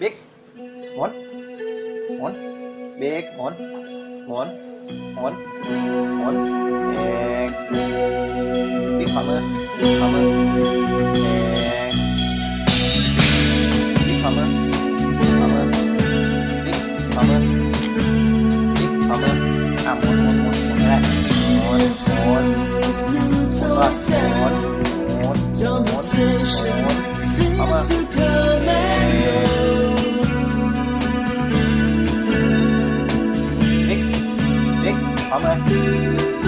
บิ๊กหมุนหมุนบิ๊กหมุนหมุนหมุนหมุนเอกบิ๊กขวามือขวามือเอกบิ๊กขวามือขวามือบิ๊กขวามือบิ๊กขวามืออะหมุนหมุนหมุนหมุนได้หมุนหมุนหมุนก่ 好没